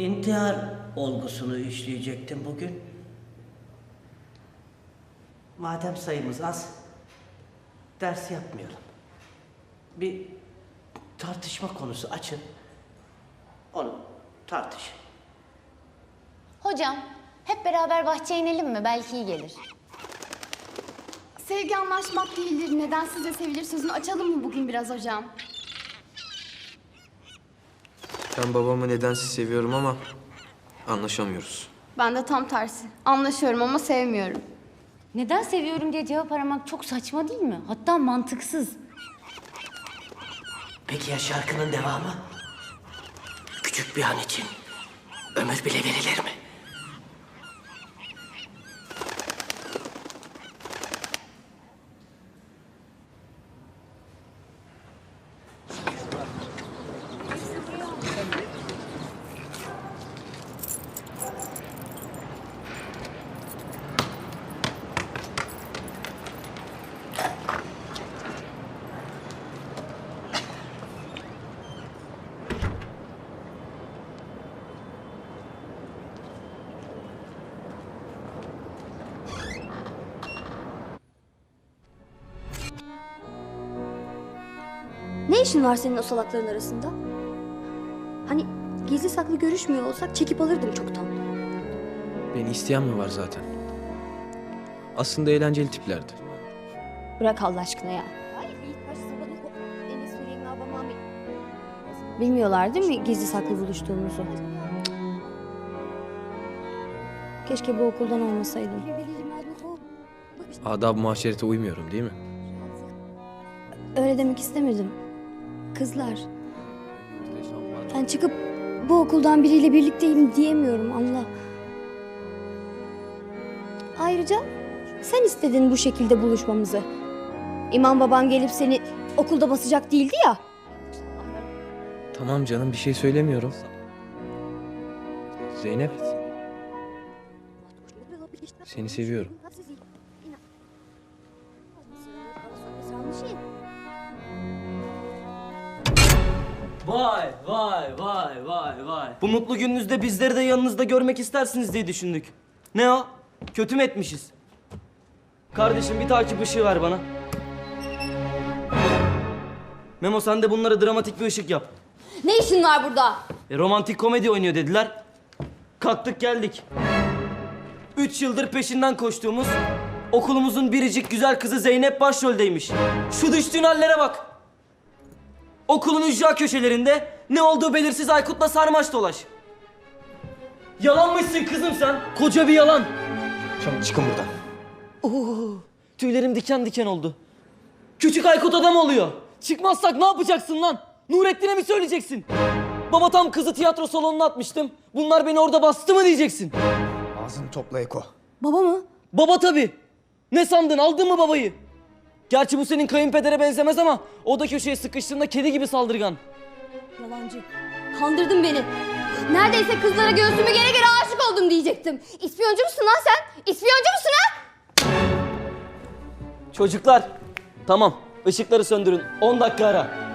İntihar olgusunu işleyecektim bugün. Madem sayımız az, ders yapmayalım. Bir tartışma konusu açın. Onu tartışın. Hocam, hep beraber bahçeye inelim mi? Belki iyi gelir. Sevgi anlaşmak değildir. Neden size sevilir sözünü açalım mı bugün biraz hocam? Ben babamı nedensiz seviyorum ama anlaşamıyoruz. Ben de tam tersi. Anlaşıyorum ama sevmiyorum. Neden seviyorum diye cevap aramak çok saçma değil mi? Hatta mantıksız. Peki ya şarkının devamı? Küçük bir an için ömür bile verilir mi? Ne işin var senin o salakların arasında? Hani gizli saklı görüşmüyor olsak çekip alırdım çoktan. Beni isteyen mi var zaten? Aslında eğlenceli tiplerdi. Bırak Allah aşkına ya. Bilmiyorlar değil mi gizli saklı buluştuğumuzu? Keşke bu okuldan olmasaydım. Adab muaşerete uymuyorum değil mi? Öyle demek istemedim. Kızlar. Ben çıkıp bu okuldan biriyle birlikteyim diyemiyorum anla. Ayrıca sen istedin bu şekilde buluşmamızı. İmam baban gelip seni okulda basacak değildi ya. Tamam canım bir şey söylemiyorum. Zeynep seni seviyorum. Vay vay vay vay vay. Bu mutlu gününüzde bizleri de yanınızda görmek istersiniz diye düşündük. Ne o? Kötü mü etmişiz? Kardeşim bir takip ışığı ver bana. Memo sen de bunlara dramatik bir ışık yap. Ne işin var burada? E, romantik komedi oynuyor dediler. Kalktık geldik. Üç yıldır peşinden koştuğumuz okulumuzun biricik güzel kızı Zeynep başroldeymiş. Şu düştüğün hallere bak. Okulun ücra köşelerinde ne olduğu belirsiz Aykut'la sarmaş dolaş. Yalanmışsın kızım sen. Koca bir yalan. Çabuk çıkın buradan. Oo, tüylerim diken diken oldu. Küçük Aykut adam oluyor. Çıkmazsak ne yapacaksın lan? Nurettin'e mi söyleyeceksin? Baba tam kızı tiyatro salonuna atmıştım. Bunlar beni orada bastı mı diyeceksin? Ağzını topla Eko. Baba mı? Baba tabii. Ne sandın aldın mı babayı? Gerçi bu senin kayınpedere benzemez ama o da köşeye sıkıştığında kedi gibi saldırgan. Yalancı. Kandırdın beni. Neredeyse kızlara göğsümü gere gere aşık oldum diyecektim. İspiyoncu musun lan sen? İspiyoncu musun ha? Çocuklar tamam ışıkları söndürün 10 dakika ara.